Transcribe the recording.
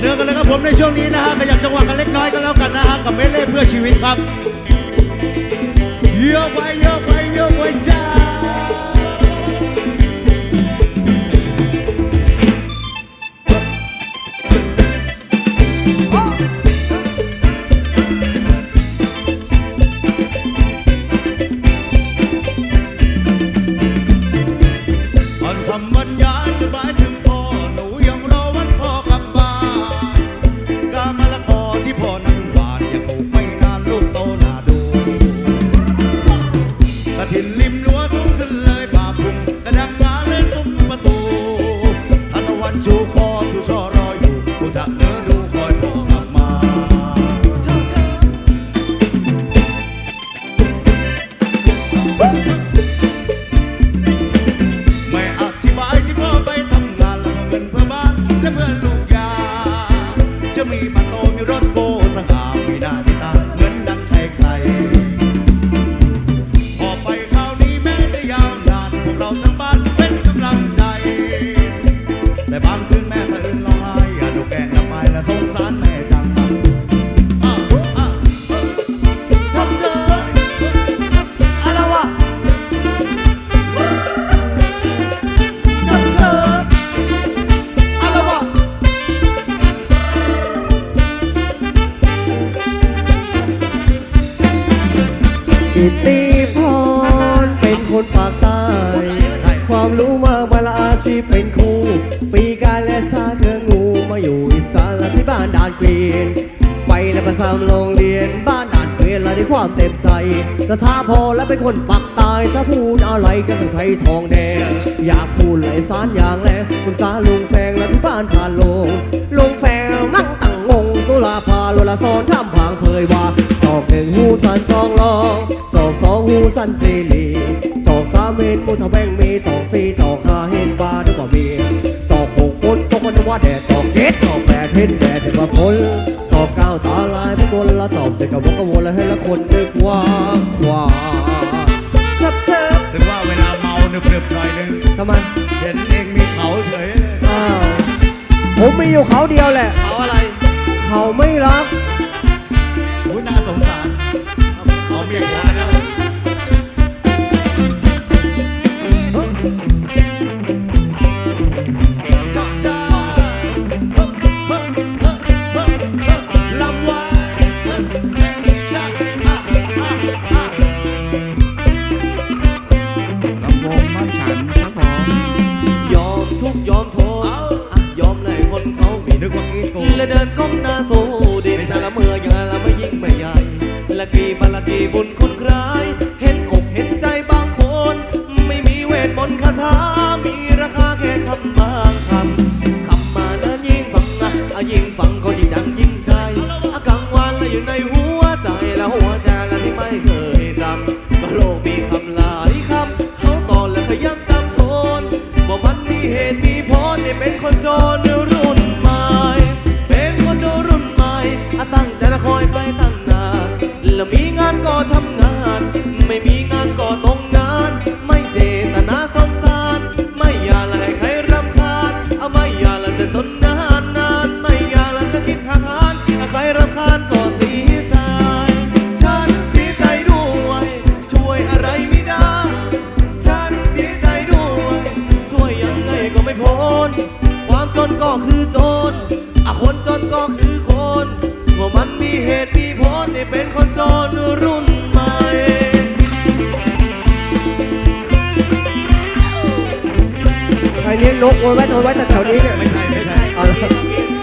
เนื่องกันเลยครับผมในช่วงนี้นะฮะขยับจังหวะกันเล็กน้อยก็แล้วกันนะฮะกับเมเล่เพื่อชีวิตครับเยอะไปเยอะ มีบ้านโตมีรถโบสง่ามีหน้ามีตาเหมือนดังใครใครพอไปคราวนี้แม้จะยาวนานพวกเราทั้งบ้านเป็นกำลังใจ แต่บางคืนแม่สะอื้นร้องไห้อย่าดูแกงน้ำไม้และสงสารแม่ กิตติพรเป็นคนปากใต้ใช่ความรู้มากมาละอาชีพเป็นครูปีการและซาเธองูมาอยู่อีสานและที่บ้านด่านเกวียนไปแล้วก็ซ้ำโรงเรียนบ้านด่านเกวียนและด้วยความเต็มใสสถาพรและเป็นคนปักตายสะพูดอะไรกันสุไทยทองแดงอยากพูดหลายสารอย่างแรงคุณสาลุงแฟงและที่บ้านผ่านลงลงแฟงนั่งตั้งงงตุลาพาโลละซอนทำพางเคยว่าจอกหนึ่งหูสันจองรองจอกสอง หูสันเจลีจอกสามเห็นมูทะแบงมีจอกสี่จอกห้าเห็นบาด้วยกว่าเมียจอกหกคนตกวันว่าแดดจอกเจ็ดจอกแปดเห็นแดดแต่ว่าพลจอกเก้าตาลายไม่กลละจอกเจ็ดกับวกกวนแล้วให้ละคนนึกว่าควาชับเชิบถึงว่าเวลาเมาหนึบๆหน่อยนึงทำไมเห็นเองมีเขาเฉยเลยอ้าวผมมีอยู่เขาเดียวแหละเอาอะไร เขาไม่รักอุ้ยน่าสงสารเขามีหั ละกีบาลกีบุญคุณานก็ตรงงาน ไม่เจตนาสงสาร ไม่อยากให้ใครรำคาญเอาไม่อยากจะจนนานนานไม่อยากจะคิดหานใครรำคาญก็เสียใจฉันเสียใจด้วย ช่วยอะไรไม่ได้ ฉันเสียใจด้วย ช่วยยังไงก็ไม่พ้น ความจนก็คือจนอะคนจนก็คือคนว่ามันมีเหตุ เลี้ยงนกไว้ไว้ตัวไว้แต่แถวนี้เนี่ยไม่ใช่ไม่ใช่เอาละ